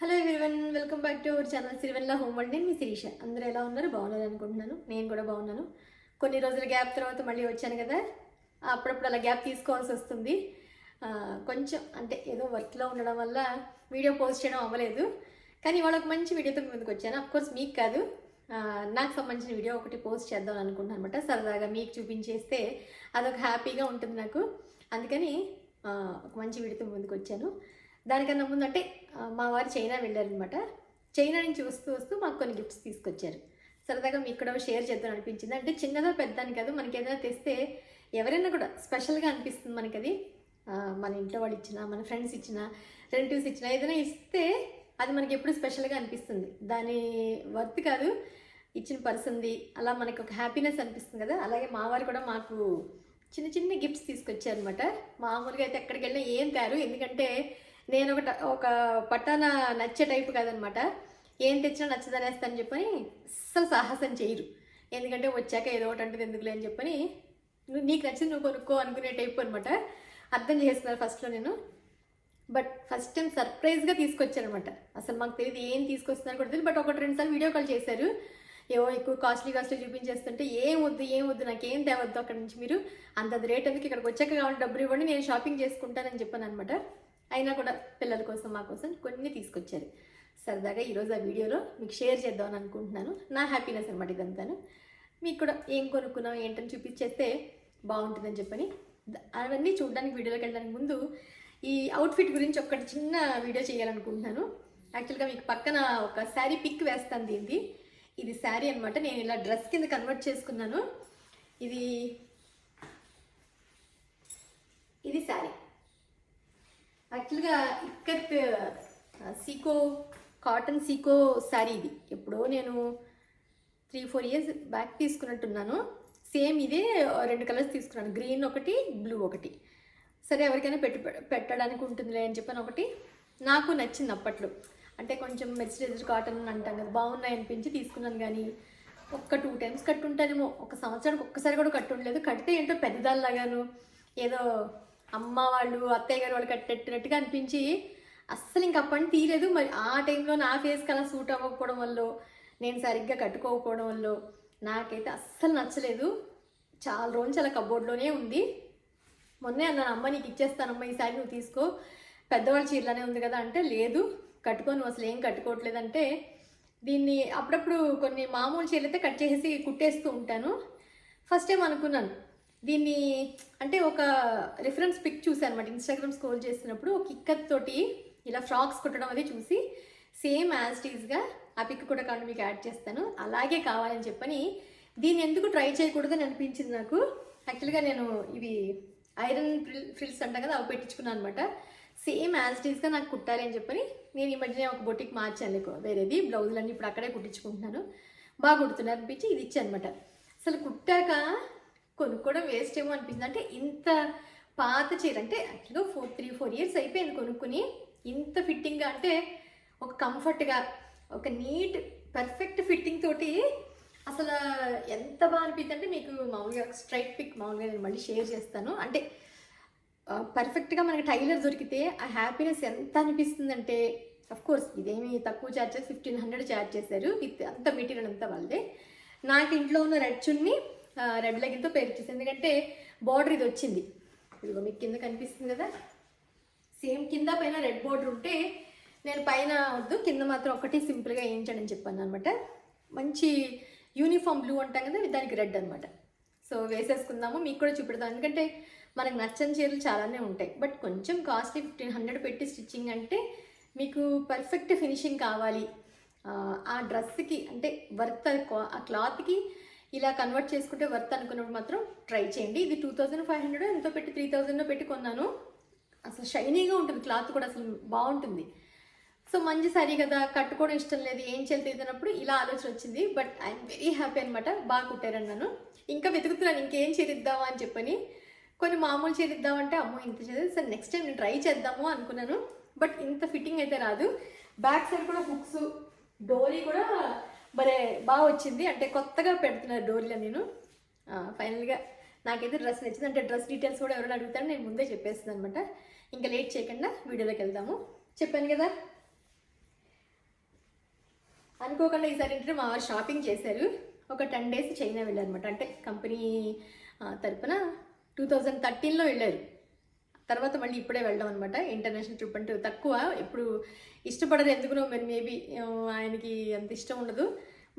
Hello everyone welcome back to our channel Sirivennela home world నేను మీ శిరీష. అందరూ ఎలా ఉన్నారు? బాగున్నారు అనుకుంటున్నాను. నేను కూడా బాగున్నాను. కొన్ని రోజుల గ్యాప్ తర్వాత మళ్ళీ వచ్చాను కదా. అప్పుడప్పుడు అలా గ్యాప్ తీసుకోవాల్సి వస్తుంది. కొంచెం అంటే ఏదో వర్క్లో ఉండడం వల్ల వీడియో పోస్ట్ చేయడం అవ్వలేదు. కానీ ఇవాళ ఒక మంచి వీడియోతో ముందుకు వచ్చాను. కోర్స్ మీకు కాదు. నాకు సంబంధించిన వీడియో ఒకటి పోస్ట్ చేద్దాం అనుకుంటున్నాను అనమాట సరదాగా మీకు చూపించేస్తే అదొక హ్యాపీగా ఉంటుంది నాకు. అందుకని ఒక మంచి వీడియోతో ముందుకు వచ్చాను. దానికన్నా ముందు అంటే మా వారు చైనా వెళ్ళారనమాట చైనా నుంచి వస్తూ వస్తూ మాకు కొన్ని గిఫ్ట్స్ తీసుకొచ్చారు. సరదాగా మీకు కూడా షేర్ చేద్దాం అనిపించింది. అంటే చిన్నదో పెద్దని కాదు మనకి ఏదైనా తెస్తే ఎవరైనా కూడా స్పెషల్గా అనిపిస్తుంది మనకి అది మన ఇంట్లో వాళ్ళు ఇచ్చిన మన ఫ్రెండ్స్ ఇచ్చిన రిలేటివ్స్ ఇచ్చిన ఏదైనా ఇస్తే అది మనకి ఎప్పుడు స్పెషల్గా అనిపిస్తుంది. దాని వర్త్ కాదు. ఇచ్చిన పర్సన్ది అలా మనకు ఒక హ్యాపీనెస్ అనిపిస్తుంది కదా. అలాగే మా వారు కూడా మాకు చిన్న చిన్న గిఫ్ట్స్ తీసుకొచ్చారనమాట మామూలుగా అయితే ఎక్కడికి వెళ్ళినా ఏం తేరు ఎందుకంటే నేను ఒక ఒక పట్టాన నచ్చే టైప్ కాదనమాట. ఏం తెచ్చినా నచ్చదనేస్తాను చెప్పని అస్సలు సాహసం చేయరు. ఎందుకంటే వచ్చాక ఏదో ఒకటి అంటే ఎందుకులే అని చెప్పని నువ్వు నీకు నచ్చింది నువ్వు కొనుక్కో అనుకునే టైప్ అనమాట. అర్థం చేస్తున్నారు ఫస్ట్లో నేను. బట్ ఫస్ట్ టైం సర్ప్రైజ్గా తీసుకొచ్చారనమాట అసలు మాకు తెలియదు ఏం తీసుకొస్తున్నారు కూడా తెలియదు. బట్ ఒకటి రెండు సార్లు వీడియో కాల్ చేశారు. ఏవో ఎక్కువ కాస్ట్లీ కాస్ట్లీ చూపించేస్తుంటే ఏం వద్దు ఏం వద్దు నాకేం తేవద్దు అక్కడ నుంచి మీరు. అంత రేట్ ఎందుకు ఇక్కడికి వచ్చాక కావాలి డబ్బులు ఇవ్వండి నేను షాపింగ్ చేసుకుంటానని చెప్పాను అనమాట. అయినా కూడా పిల్లల కోసం మా కోసం కొన్ని తీసుకొచ్చారు. సరదాగా ఈరోజు ఆ వీడియోలో మీకు షేర్ చేద్దామని అనుకుంటున్నాను. నా హ్యాపీనెస్ అనమాట ఇదంతాను. మీకు కూడా ఏం కొనుక్కున్నాం ఏంటని చూపించేస్తే బాగుంటుందని చెప్పని అవన్నీ చూడడానికి వీడియోలోకి వెళ్ళడానికి ముందు ఈ అవుట్ఫిట్ గురించి ఒక్కటి చిన్న వీడియో చేయాలనుకుంటున్నాను. యాక్చువల్గా మీకు పక్కన ఒక శారీ పిక్ వేస్తాను దీనిది ఇది శారీ అనమాట నేను ఇలా డ్రెస్ కింద కన్వర్ట్ చేసుకున్నాను. ఇది ఇది శారీ. యాక్చువల్గా ఇక్కత్ సీకో కాటన్ సీకో శారీ ఇది. ఎప్పుడో నేను త్రీ ఫోర్ ఇయర్స్ బ్యాక్ తీసుకున్నట్టున్నాను. సేమ్ ఇదే రెండు కలర్స్ తీసుకున్నాను. గ్రీన్ ఒకటి బ్లూ ఒకటి. సరే ఎవరికైనా పెట్టి పెట్టడానికి ఉంటుందిలే అని చెప్పాను ఒకటి నాకు నచ్చింది అప్పట్లో. అంటే కొంచెం మెర్సిడైజ్డ్ కాటన్ అంటాం కదా బాగున్నాయి అనిపించి తీసుకున్నాను కానీ ఒక్క టూ టైమ్స్ కట్టుంటానేమో. ఒక సంవత్సరానికి ఒక్కసారి కూడా కట్టుండలేదు. కడితే ఏంటో పెద్దదాల్లాగాను ఏదో అమ్మ వాళ్ళు అత్తయ్య గారు వాళ్ళు కట్టెట్టినట్టుగా అనిపించి అస్సలు ఇంక అప్పటి తీయలేదు. మరి ఆ టైంలో నా ఫేస్కి అలా సూట్ అవ్వకపోవడం వల్ల నేను సరిగ్గా కట్టుకోకపోవడం వల్ల నాకైతే అస్సలు నచ్చలేదు. చాలా రోజు అలా కబోర్డ్లోనే ఉంది. మొన్నే అన్నాను అమ్మ నీకు ఇచ్చేస్తానమ్మ ఈసారి నువ్వు తీసుకో. పెద్దవాళ్ళ చీరలానే ఉంది కదా అంటే లేదు. కట్టుకొని అసలు ఏం కట్టుకోవట్లేదంటే దీన్ని అప్పుడప్పుడు కొన్ని మామూలు చీరలు అయితే కట్ చేసి కుట్టేస్తూ ఉంటాను. ఫస్ట్ టైం అనుకున్నాను. దీన్ని అంటే ఒక రిఫరెన్స్ పిక్ చూసాను అనమాట ఇన్స్టాగ్రామ్ స్క్రోల్ చేస్తున్నప్పుడు ఒక ఇక్కత్ తోటి ఇలా ఫ్రాక్స్ కుట్టడం అది చూసి సేమ్ యాజ్ టీజ్గా ఆ పిక్ కూడా కానీ మీకు యాడ్ చేస్తాను. అలాగే కావాలని చెప్పని దీన్ని ఎందుకు ట్రై చేయకూడదని అనిపించింది నాకు. యాక్చువల్గా నేను ఇవి ఐరన్ ఫ్రిల్ ఫ్రిల్స్ అంటాం కదా అవి పెట్టించుకున్నాను అనమాట సేమ్ యాజ్ టీజ్గా నాకు కుట్టాలి అని చెప్పని నేను ఈ మధ్యనే ఒక బొటిక్ మార్చాను వేరేది బ్లౌజులన్నీ ఇప్పుడు అక్కడే కుట్టించుకుంటున్నాను. బాగా కుడుతున్నారు అనిపించి ఇది ఇచ్చాను అనమాట అసలు కుట్టాక కొనుక్కోవడం వేస్ట్ ఏమో అనిపించింది. అంటే ఇంత పాత చీర అంటే యాక్చువల్గా ఫోర్ త్రీ ఫోర్ ఇయర్స్ అయిపోయింది కొనుక్కుని. ఇంత ఫిట్టింగ్గా అంటే ఒక కంఫర్ట్గా ఒక నీట్ పర్ఫెక్ట్ ఫిట్టింగ్ తోటి అసలు ఎంత బాగా అనిపించింది అంటే మీకు మామూలుగా స్ట్రైట్ పిక్ మామూలుగా నేను మళ్ళీ షేర్ చేస్తాను. అంటే పర్ఫెక్ట్గా మనకి టైలర్ దొరికితే ఆ హ్యాపీనెస్ ఎంత అనిపిస్తుందంటే అఫ్ కోర్స్ ఇదేమి తక్కువ ఛార్జెస్ ఫిఫ్టీన్ హండ్రెడ్ ఛార్జ్ చేశారు. విత్ అంత మెటీరియల్ అంతా వాళ్ళదే. నాకు ఇంట్లో ఉన్న రెడ్ చున్ని రెడ్ లెగిన్తో పేరు చేసింది ఎందుకంటే బార్డర్ ఇది వచ్చింది. ఇదిగో మీకు కింద కనిపిస్తుంది కదా? సేమ్ కింద పైన రెడ్ బార్డర్ ఉంటే నేను పైన వద్దు కింద మాత్రం ఒకటి సింపుల్గా వేయించండి అని చెప్పాను అనమాట. మంచి యూనిఫామ్ బ్లూ అంటాం కదా దానికి రెడ్ అనమాట. సో వేసేసుకుందాము మీకు కూడా చూపెడతాం ఎందుకంటే మనకు నచ్చని చీరలు చాలానే ఉంటాయి. బట్ కొంచెం కాస్ట్లీ ఫిఫ్టీన్ హండ్రెడ్ పెట్టి స్టిచ్చింగ్ అంటే మీకు పర్ఫెక్ట్ ఫినిషింగ్ కావాలి. ఆ, ఆ డ్రెస్కి అంటే వర్త్ ఆ క్లాత్కి ఇలా కన్వర్ట్ చేసుకుంటే వర్త్ అనుకున్నప్పుడు మాత్రం ట్రై చేయండి. ఇది టూ థౌజండ్ ఫైవ్ హండ్రెడ్ ఎంతో పెట్టి త్రీ థౌజండ్లో పెట్టి కొన్నాను. అసలు షైనీగా ఉంటుంది. క్లాత్ కూడా అసలు బాగుంటుంది. సో మంచి సారీ కదా. కట్టుకోవడం ఇష్టం లేదు. ఏం చేయాలి ఇలా ఆలోచన వచ్చింది. బట్ ఐఎమ్ వెరీ హ్యాపీ అనమాట బాగా కుట్టారన్నాను. ఇంకా వెతుకుతున్నాను. ఇంకేం చేరిద్దామా అని చెప్పని. కొన్ని మామూలు చేరిద్దామంటే అమ్మో ఇంత చేసేది. సార్ నెక్స్ట్ టైం నేను ట్రై చేద్దాము అనుకున్నాను. బట్ ఇంత ఫిట్టింగ్ అయితే రాదు. బ్యాక్ సైడ్ కూడా హుక్స్ డోరీ కూడా భలే బాగా వచ్చింది. అంటే కొత్తగా పెడుతున్నారు డోర్లో నేను. ఫైనల్గా నాకైతే డ్రెస్ నచ్చింది. అంటే డ్రెస్ డీటెయిల్స్ కూడా ఎవరైనా అడుగుతారో నేను ముందే చెప్పేస్తుంది అనమాట ఇంకా లేట్ చేయకుండా వీడియోలోకి వెళ్దాము. చెప్పాను కదా? అనుకోకుండా ఈసారి ఏంటంటే మా వారు షాపింగ్ చేశారు. ఒక టెన్ డేస్ చైనా వెళ్ళారు అనమాట అంటే కంపెనీ తరపున టూ థౌజండ్ థర్టీన్లో వెళ్ళారు. తర్వాత మళ్ళీ ఇప్పుడే వెళ్ళడం అనమాట ఇంటర్నేషనల్ ట్రిప్ అంటే తక్కువ. ఇప్పుడు ఇష్టపడరు ఎందుకునో మరి మేబీ ఆయనకి అంత ఇష్టం ఉండదు.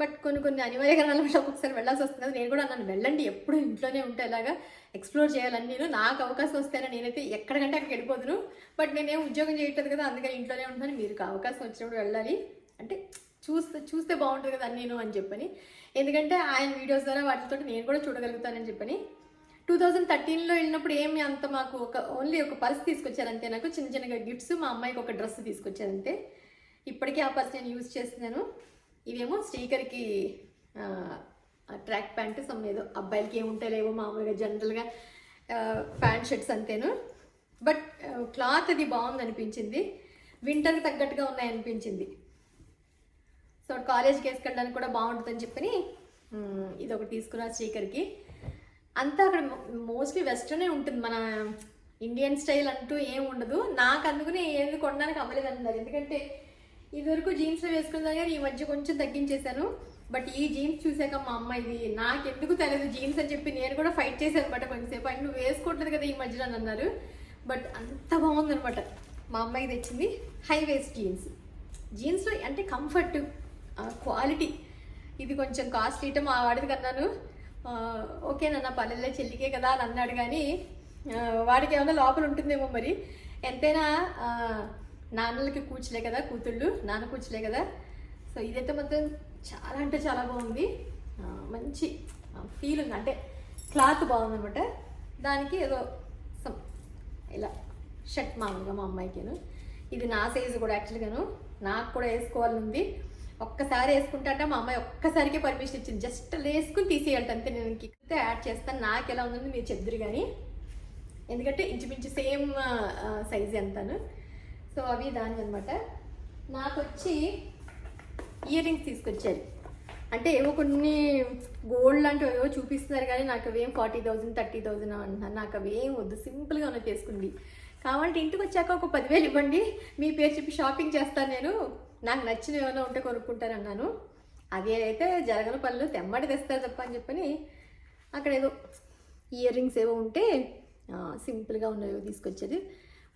బట్ కొన్ని కొన్ని అనివార్య కారణాల వల్ల ఒక్కొక్కసారి వెళ్ళాల్సి వస్తుంది కదా. నేను కూడా అన్నాను వెళ్ళండి. ఎప్పుడు ఇంట్లోనే ఉంటే ఎలాగా ఎక్స్ప్లోర్ చేయాలని నేను. నాకు అవకాశం వస్తేనే నేనైతే ఎక్కడికంటే అక్కడికి వెళ్ళిపోదును. బట్ నేనేం ఉద్యోగం చేయట్లేదు కదా అందుకని ఇంట్లోనే ఉంటాను మీరు అవకాశం వచ్చినప్పుడు వెళ్ళాలి. అంటే చూస్తే చూస్తే బాగుంటుంది కదా నేను అని చెప్పని. ఎందుకంటే ఆయన వీడియోస్ ద్వారా వాటితో నేను కూడా చూడగలుగుతానని చెప్పని. టూ థౌజండ్ థర్టీన్లో వెళ్ళినప్పుడు ఏమి అంత మాకు ఒక ఓన్లీ ఒక పర్స్ తీసుకొచ్చారంతే. నాకు చిన్న చిన్నగా గిఫ్ట్స్ మా అమ్మాయికి ఒక డ్రెస్ తీసుకొచ్చారంతే. ఇప్పటికీ ఆ పర్స్ నేను యూజ్ చేస్తున్నాను. ఇవేమో స్టీకర్కి ట్రాక్ ప్యాంట్ సమ్ ఏదో అబ్బాయిలకి ఏముంటాయి లేవో మామూలుగా జనరల్గా ప్యాంట్ షర్ట్స్ అంతేను. బట్ క్లాత్ అది బాగుంది అనిపించింది. వింటర్కి తగ్గట్టుగా ఉన్నాయి అనిపించింది. సో కాలేజ్కి వేసుకెళ్ళడానికి కూడా బాగుంటుందని చెప్పని ఇది ఒకటి తీసుకున్నా స్టీకర్కి అంతా అక్కడ మోస్ట్లీ వెస్ట్రనే ఉంటుంది మన ఇండియన్ స్టైల్ అంటూ ఏం ఉండదు. నాకు అందుకనే ఏది కొనడానికి అవ్వలేదు అన్నారు ఎందుకంటే ఇదివరకు జీన్స్లో వేసుకున్న కానీ ఈ మధ్య కొంచెం తగ్గించేశాను. బట్ ఈ జీన్స్ చూసాక మా అమ్మ ఇది నాకు ఎందుకు తెలియదు జీన్స్ అని చెప్పి నేను కూడా ఫైట్ చేశాను అనమాట కొంచెంసేపు అండ్ నువ్వు వేసుకోవట్లేదు కదా ఈ మధ్యలో అని అన్నారు. బట్ అంత బాగుందనమాట మా అమ్మాయి తెచ్చింది హై వేస్ట్ జీన్స్ జీన్స్లో అంటే కంఫర్ట్ క్వాలిటీ ఇది కొంచెం కాస్ట్ ఐటమ్ ఆ వాడిది కన్నాను. ఓకే నాన్న పల్లెల్లో చెల్లికే కదా అని అన్నాడు కానీ వాడికి ఏమైనా లోపల ఉంటుందేమో మరి. ఎంతైనా నాన్నలకి కూర్చులే కదా కూతుళ్ళు నాన్న కూర్చులే కదా. సో ఇదైతే మాత్రం చాలా అంటే చాలా బాగుంది. మంచి ఫీల్ ఉంది. అంటే క్లాత్ బాగుందన్నమాట. దానికి ఏదో సమ్ ఇలా షర్ట్ మామూలుగా మా అమ్మాయికిను. ఇది నా సైజు కూడా యాక్చువల్గాను నాకు కూడా వేసుకోవాలని ఉంది. ఒక్కసారి వేసుకుంటాట మా అమ్మాయి ఒక్కసారికి పర్మిషన్ ఇచ్చింది. జస్ట్ వేసుకుని తీసేయాలి అంతే నేను ఇంకెక్కితే యాడ్ చేస్తాను. నాకు ఎలా ఉందని మీరు చెప్దురు కానీ ఎందుకంటే ఇంచుమించు సేమ్ సైజ్ ఎంతను సో అవి దాని అనమాట నాకు వచ్చి ఇయర్ రింగ్స్ తీసుకొచ్చారు. అంటే ఏవో కొన్ని గోల్డ్ లాంటివి ఏవో చూపిస్తున్నారు కానీ నాకు అవేం ఫార్టీ థౌజండ్ థర్టీ థౌజండ్ అంటున్నారు. నాకు అవేం వద్దు. సింపుల్గా ఉన్న చేసుకుంది కావాలంటే ఇంటికి వచ్చాక ఒక పదివేలు ఇవ్వండి. మీ పేరు చెప్పి షాపింగ్ చేస్తాను నేను. నాకు నచ్చిన ఏమైనా ఉంటే కొనుక్కుంటాను అన్నాను అవి అయితే జరగని పనులు తెమ్మడి తెస్తారు తప్ప అని చెప్పని అక్కడ ఏదో ఇయర్ రింగ్స్ ఏవో ఉంటే సింపుల్గా ఉన్నవి తీసుకొచ్చేది.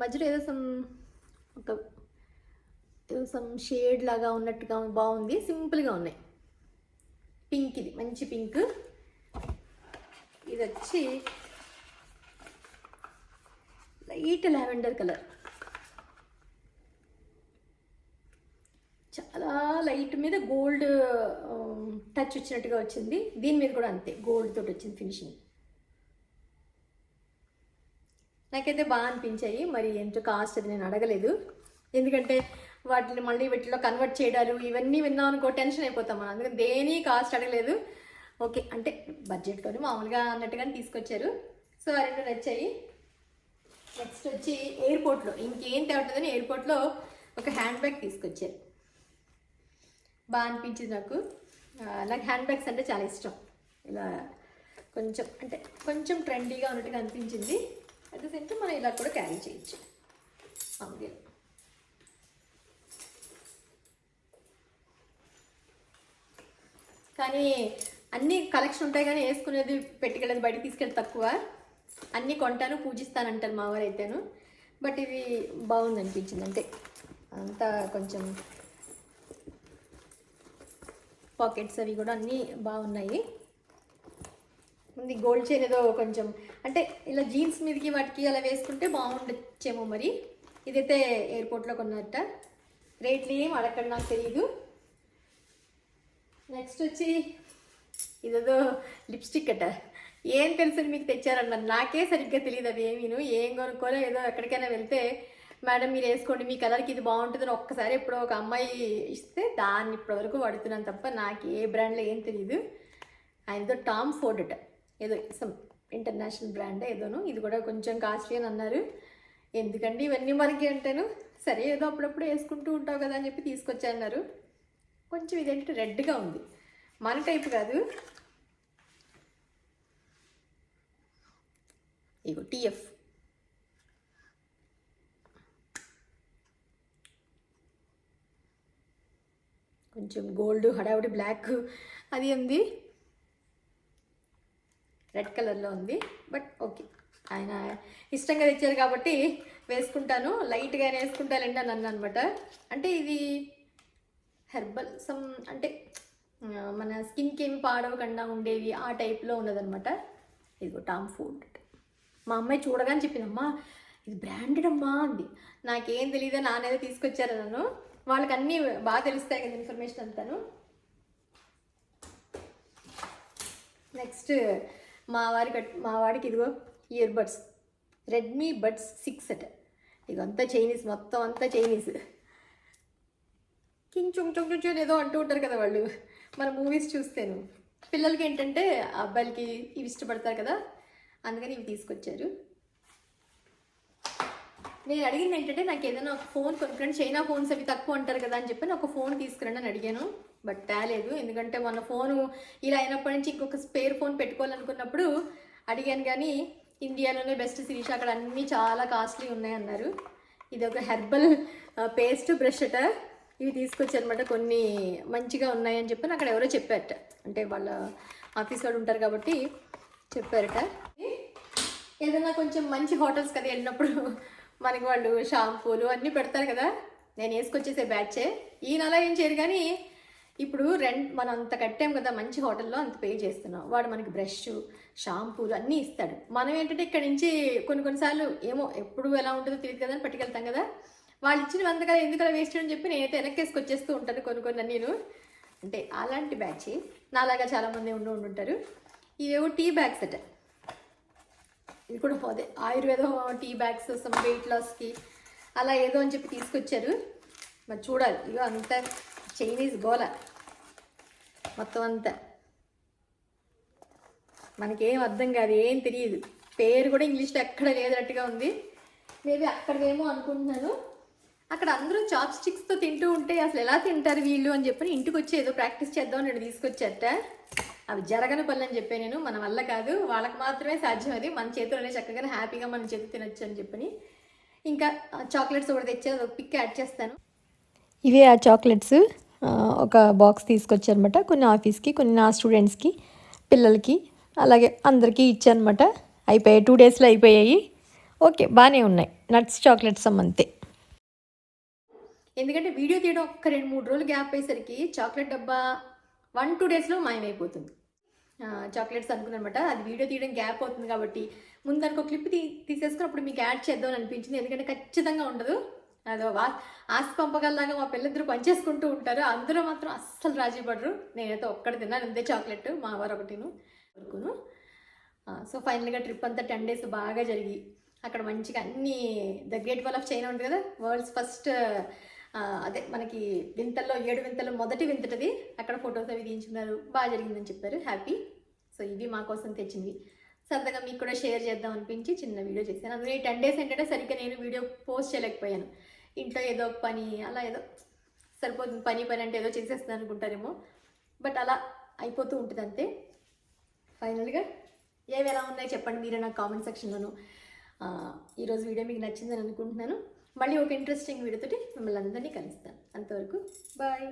మధ్యలో ఏదో సమ్ ఒక ఏదో సమ్ షేడ్ లాగా ఉన్నట్టుగా బాగుంది సింపుల్గా ఉన్నాయి. పింక్ ఇది మంచి పింక్. ఇది వచ్చి లైట్ లావెండర్ కలర్ చాలా లైట్ మీద గోల్డ్ టచ్ వచ్చినట్టుగా వచ్చింది. దీని మీద కూడా అంతే గోల్డ్ తోటి వచ్చింది ఫినిషింగ్. నాకైతే బాగా అనిపించాయి మరి ఎంత కాస్ట్ అది నేను అడగలేదు. ఎందుకంటే వాటిని మళ్ళీ వీటిలో కన్వర్ట్ చేయడాలు ఇవన్నీ విన్నాం అనుకో టెన్షన్ అయిపోతాం మనం. అందుకని దేని కాస్ట్ అడగలేదు. ఓకే అంటే బడ్జెట్లోనే మామూలుగా అన్నట్టుగానే తీసుకొచ్చారు. సో ఆ రెండు నచ్చాయి. నెక్స్ట్ వచ్చి ఎయిర్పోర్ట్లో ఇంకేం తేవట్లేదని ఎయిర్పోర్ట్లో ఒక హ్యాండ్ బ్యాగ్ తీసుకొచ్చారు. బాగా అనిపించింది నాకు. నాకు హ్యాండ్ బ్యాగ్స్ అంటే చాలా ఇష్టం. ఇలా కొంచెం అంటే కొంచెం ట్రెండీగా ఉన్నట్టుగా అనిపించింది. అట్ ద సేమ్ టైం మనం ఇలా కూడా క్యారీ చేయొచ్చు. మామూలుగా కానీ అన్ని కలెక్షన్ ఉంటాయి కానీ వేసుకునేది పెట్టుకెళ్ళేది బయటకు తీసుకెళ్ళి తక్కువ. అన్నీ కొంటాను పూజిస్తానంటారు మావారు అయితేను. బట్ ఇది బాగుంది అనిపించింది అంటే అంతా కొంచెం పాకెట్స్ అవి కూడా అన్నీ బాగున్నాయి. ఉంది గోల్డ్ చైన్ ఏదో కొంచెం అంటే ఇలా జీన్స్ మీదకి వాటికి అలా వేసుకుంటే బాగుండొచ్చేమో మరి. ఇదైతే ఎయిర్పోర్ట్లో కొన్నట్ట రేట్లు ఏం అడగండి నాకు తెలియదు నెక్స్ట్ వచ్చి ఇదేదో లిప్స్టిక్ అట. ఏం తెలుసు మీకు తెచ్చారన్నారు నాకే సరిగ్గా తెలియదు అవి ఏమీను ఏం కొనుక్కోలో ఏదో ఎక్కడికైనా వెళ్తే మేడం మీరు వేసుకోండి మీ కలర్కి ఇది బాగుంటుందని ఒక్కసారి ఎప్పుడో ఒక అమ్మాయి ఇస్తే దాన్ని ఇప్పటివరకు వాడుతున్నాను తప్ప నాకు ఏ బ్రాండ్లో ఏం తెలియదు ఆయనతో టామ్ ఫోర్డ్ ఏదో సమ్ ఇంటర్నేషనల్ బ్రాండ్ ఏదోను. ఇది కూడా కొంచెం కాస్ట్లీ అని అన్నారు. ఎందుకండి ఇవన్నీ మనకి అంటాను? సరే ఏదో అప్పుడప్పుడు వేసుకుంటూ ఉంటావు కదా అని చెప్పి తీసుకొచ్చన్నారు కొంచెం ఇదేంటి రెడ్గా ఉంది. మన టైప్ కాదు. ఇగో టీఎఫ్ కొంచెం గోల్డ్ హడావుడి బ్లాక్ అది ఉంది. రెడ్ కలర్లో ఉంది. But okay. ఆయన ఇష్టంగా తెచ్చారు కాబట్టి వేసుకుంటాను. లైట్గా వేసుకుంటానండి అని అన్న అనమాట అంటే ఇది హెర్బల్ సమ్ అంటే మన స్కిన్కి ఏమి పాడవకుండా ఉండేవి ఆ టైప్లో ఉన్నదనమాట ఇదిగో టామ్ ఫుడ్ మా అమ్మాయి చూడగానే చెప్పింది అమ్మా ఇది బ్రాండెడ్ అమ్మా అంది. నాకేం తెలియదు నానేదో తీసుకొచ్చారు నన్ను. వాళ్ళకి అన్నీ బాగా తెలుస్తాయి కదా ఇన్ఫర్మేషన్ అంతాను. నెక్స్ట్ మా వారి మా వాడికి ఇదిగో ear buds Redmi buds six అట ఇదంతా చైనీస్ మొత్తం అంతా చైనీస్ కింగ్ చుంగ్ చుంగ్ చుంగ్ ఏదో అంటూ ఉంటారు కదా వాళ్ళు. మన మూవీస్ చూస్తేను. పిల్లలకి ఏంటంటే అబ్బాయిలకి ఇవి ఇష్టపడతారు కదా అందుకని ఇవి తీసుకొచ్చారు. నేను అడిగింది ఏంటంటే నాకు ఏదైనా ఒక ఫోన్ కొనుక్కోండి చైనా ఫోన్స్ అవి తక్కువ అంటారు కదా అని చెప్పి నేను ఒక ఫోన్ తీసుకురండి అని అడిగాను. బట్ తేలేదు ఎందుకంటే మన ఫోను ఇలా అయినప్పటి నుంచి ఇంకొక స్పేర్ ఫోన్ పెట్టుకోవాలనుకున్నప్పుడు అడిగాను కానీ ఇండియాలోనే బెస్ట్ సిరీస్ అక్కడ అన్నీ చాలా కాస్ట్లీ ఉన్నాయన్నారు ఇది ఒక హెర్బల్ పేస్ట్ బ్రష్ అట. ఇవి తీసుకొచ్చారనమాట కొన్ని మంచిగా ఉన్నాయని చెప్పి అక్కడ ఎవరో చెప్పారట. అంటే వాళ్ళ ఆఫీస్ వాళ్ళు ఉంటారు కాబట్టి చెప్పారట. ఏదైనా కొంచెం మంచి హోటల్స్ కదా వెళ్ళినప్పుడు మనకి వాళ్ళు షాంపూలు అన్నీ పెడతారు కదా. నేను వేసుకొచ్చేసే బ్యాచే. ఈయన అలా ఏం చేయరు కానీ ఇప్పుడు రెంట్ మనం అంత కట్టాం కదా మంచి హోటల్లో అంత పే చేస్తున్నాం. వాడు మనకి బ్రష్ షాంపూలు అన్నీ ఇస్తాడు. మనం ఏంటంటే ఇక్కడ నుంచి కొన్ని కొన్నిసార్లు ఏమో ఎప్పుడు ఎలా ఉంటుందో తెలియదు కదా అని పట్టుకెళ్తాం కదా. వాళ్ళు ఇచ్చిన వంద కదా ఎందుకు అలా వేస్ట్ అని చెప్పి నేనైతే వెనక్కి వేసుకొచ్చేస్తూ ఉంటాను కొన్ని కొన్ని నేను అంటే అలాంటి బ్యాచ్. నాలాగా చాలామంది ఉండి ఉండుంటారు. ఇవేవో టీ బ్యాగ్స్ అట. ఇది కూడా అదే ఆయుర్వేదం టీ బ్యాగ్స్ సమ్ వెయిట్ లాస్కి అలా ఏదో అని చెప్పి తీసుకొచ్చారు. మరి చూడాలి. ఇగో అంతా చైనీస్ గోల. మొత్తం అంతా. మనకేం అర్థం కాదు ఏం తెలియదు పేరు కూడా ఇంగ్లీష్లో ఎక్కడ లేదన్నట్టుగా ఉంది. మేబీ అక్కడదేమో అనుకుంటున్నాను. అక్కడ అందరూ చాప్ స్టిక్స్తో తింటూ ఉంటే అసలు ఎలా తింటారు వీళ్ళు అని చెప్పి ఇంటికి వచ్చి ఏదో ప్రాక్టీస్ చేద్దాం నేను తీసుకొచ్చారట. అవి జరగని పనులు అని చెప్పాను నేను మన వల్ల కాదు. వాళ్ళకి మాత్రమే సాధ్యం అది. మన చేతిలోనే చక్కగా హ్యాపీగా మనం చేతి తినొచ్చు అని చెప్పని. ఇంకా చాక్లెట్స్ కూడా తెచ్చారు ఒక పిక్ యాడ్ చేస్తాను. ఇవే ఆ చాక్లెట్స్ ఒక బాక్స్ తీసుకొచ్చారనమాట కొన్ని ఆఫీస్కి కొన్ని నా స్టూడెంట్స్కి పిల్లలకి అలాగే అందరికీ ఇచ్చానమాట అయిపోయాయి. టూ డేస్లో అయిపోయాయి. ఓకే బాగానే ఉన్నాయి. నట్స్ చాక్లెట్స్ అంతే ఎందుకంటే వీడియో తీయడం ఒక్క రెండు మూడు రోజులు గ్యాప్ అయ్యేసరికి చాక్లెట్ డబ్బా వన్ టూ డేస్లో మాయమైపోతుంది. చాక్లెట్స్ అనుకున్నమాట అది వీడియో తీయడం గ్యాప్ అవుతుంది కాబట్టి. ముందు దానికి ఒక క్లిప్ తీ తీసేసుకుని అప్పుడు మీకు యాడ్ చేద్దాం అనిపించింది. ఎందుకంటే ఖచ్చితంగా ఉండదు. అదో వా ఆస్తి పంపగలలాగా మా పిల్లిద్దరు పనిచేసుకుంటూ ఉంటారు. అందరూ మాత్రం అస్సలు రాజీ పడరు. నేనైతే ఒక్కడ తిన్నాను అంతే చాక్లెట్ మా వారు ఒకటిను వరకును. సో ఫైనల్గా ట్రిప్ అంతా టెన్ డేస్ బాగా జరిగి అక్కడ మంచిగా అన్ని the gate wall of China ఉంది కదా? వరల్డ్స్ ఫస్ట్ అదే మనకి వింతల్లో ఏడు వింతల్లో మొదటి వింతటది. అక్కడ ఫొటోస్ అవి తీయించుకున్నారు బాగా జరిగిందని చెప్పారు. హ్యాపీ. సో ఇవి మా కోసం తెచ్చింది సరదాగా మీకు కూడా షేర్ చేద్దాం అనిపించి చిన్న వీడియో చేశాను. అందులో ఈ టెన్ డేస్ ఏంటంటే సరిగ్గా నేను వీడియో పోస్ట్ చేయలేకపోయాను. ఇంట్లో ఏదో పని అలా ఏదో సరిపోతుంది. పని పని అంటే ఏదో చేసేస్తాను అనుకుంటారేమో. బట్ అలా అయిపోతూ ఉంటుంది అంతే. ఫైనల్గా ఏవి ఎలా ఉన్నాయో చెప్పండి మీరే నాకు కామెంట్ సెక్షన్లోను. ఈరోజు వీడియో మీకు నచ్చిందని అనుకుంటున్నాను. మళ్ళీ ఒక ఇంట్రెస్టింగ్ వీడియోతోటి మిమ్మల్ని అందరినీ కలుస్తాను. అంతవరకు బాయ్.